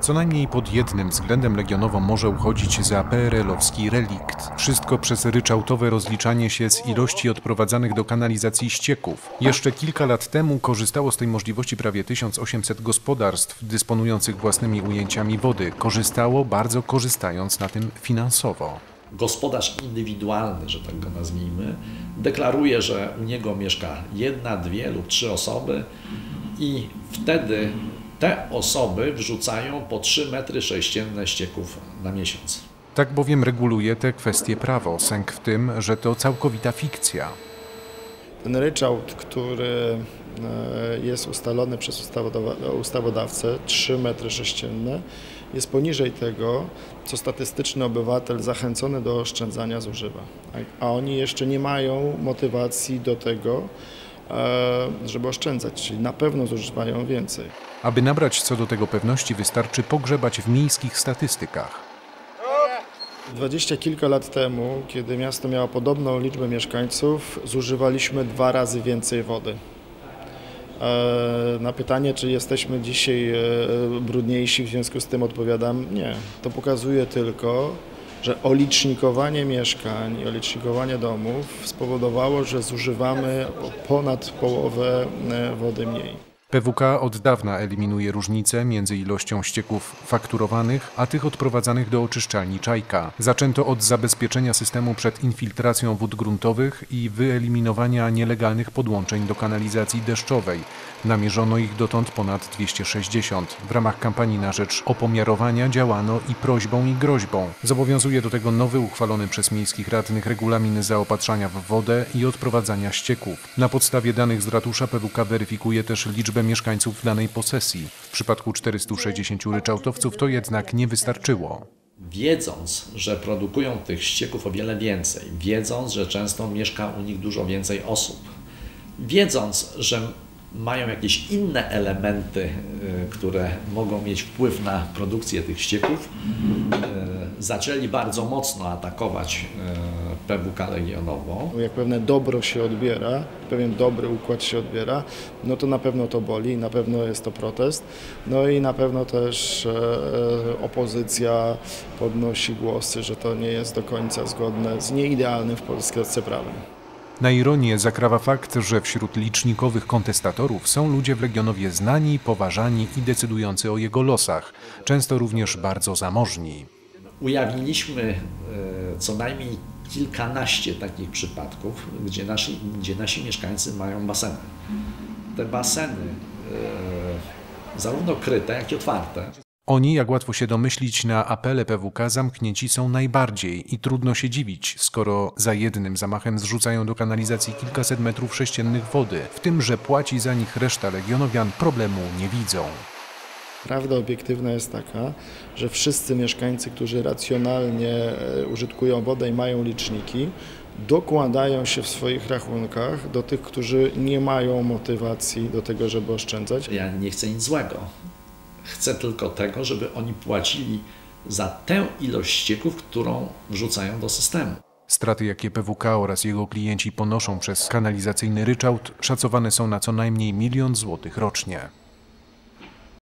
Co najmniej pod jednym względem Legionowo może uchodzić za PRL-owski relikt. Wszystko przez ryczałtowe rozliczanie się z ilości odprowadzanych do kanalizacji ścieków. Jeszcze kilka lat temu korzystało z tej możliwości prawie 1800 gospodarstw dysponujących własnymi ujęciami wody. Korzystało bardzo korzystając na tym finansowo gospodarz indywidualny, że tak go nazwijmy, deklaruje, że u niego mieszka jedna, dwie lub trzy osoby i wtedy te osoby wrzucają po 3 metry sześcienne ścieków na miesiąc. Tak bowiem reguluje te kwestie prawo. Sęk w tym, że to całkowita fikcja. Ten ryczałt, który e, jest ustalony przez ustawodawcę, 3 metry sześcienne, jest poniżej tego, co statystyczny obywatel zachęcony do oszczędzania zużywa. A oni jeszcze nie mają motywacji do tego, żeby oszczędzać, czyli na pewno zużywają więcej. Aby nabrać co do tego pewności, wystarczy pogrzebać w miejskich statystykach. Dwadzieścia kilka lat temu, kiedy miasto miało podobną liczbę mieszkańców, zużywaliśmy dwa razy więcej wody. E, na pytanie, czy jesteśmy dzisiaj e, brudniejsi, w związku z tym odpowiadam nie. To pokazuje tylko, że olicznikowanie mieszkań i olicznikowanie domów spowodowało, że zużywamy ponad połowę e, wody mniej. PWK od dawna eliminuje różnice między ilością ścieków fakturowanych, a tych odprowadzanych do oczyszczalni Czajka. Zaczęto od zabezpieczenia systemu przed infiltracją wód gruntowych i wyeliminowania nielegalnych podłączeń do kanalizacji deszczowej. Namierzono ich dotąd ponad 260. W ramach kampanii na rzecz opomiarowania działano i prośbą i groźbą. Zobowiązuje do tego nowy uchwalony przez miejskich radnych regulamin zaopatrzania w wodę i odprowadzania ścieków. Na podstawie danych z ratusza PWK weryfikuje też liczbę liczbę mieszkańców danej posesji. W przypadku 460 ryczałtowców to jednak nie wystarczyło. Wiedząc, że produkują tych ścieków o wiele więcej, wiedząc, że często mieszka u nich dużo więcej osób, wiedząc, że mają jakieś inne elementy, y, które mogą mieć wpływ na produkcję tych ścieków, y, zaczęli bardzo mocno atakować y, PWK Legionową. Jak pewne dobro się odbiera, pewien dobry układ się odbiera, no to na pewno to boli, na pewno jest to protest, no i na pewno też e, e, opozycja podnosi głosy, że to nie jest do końca zgodne z nieidealnym w Polsce prawem. Na ironię zakrawa fakt, że wśród licznikowych kontestatorów są ludzie w Legionowie znani, poważani i decydujący o jego losach, często również bardzo zamożni. Ujawniliśmy e, co najmniej kilkanaście takich przypadków, gdzie nasi, gdzie nasi mieszkańcy mają baseny. Te baseny, e, zarówno kryte, jak i otwarte, oni, jak łatwo się domyślić, na apele PWK zamknięci są najbardziej i trudno się dziwić, skoro za jednym zamachem zrzucają do kanalizacji kilkaset metrów sześciennych wody. W tym, że płaci za nich reszta legionowian, problemu nie widzą. Prawda obiektywna jest taka, że wszyscy mieszkańcy, którzy racjonalnie e, użytkują wodę i mają liczniki, dokładają się w swoich rachunkach do tych, którzy nie mają motywacji do tego, żeby oszczędzać. Ja nie chcę nic złego. Chcę tylko tego, żeby oni płacili za tę ilość ścieków, którą wrzucają do systemu. Straty, jakie PWK oraz jego klienci ponoszą przez kanalizacyjny ryczałt, szacowane są na co najmniej milion złotych rocznie.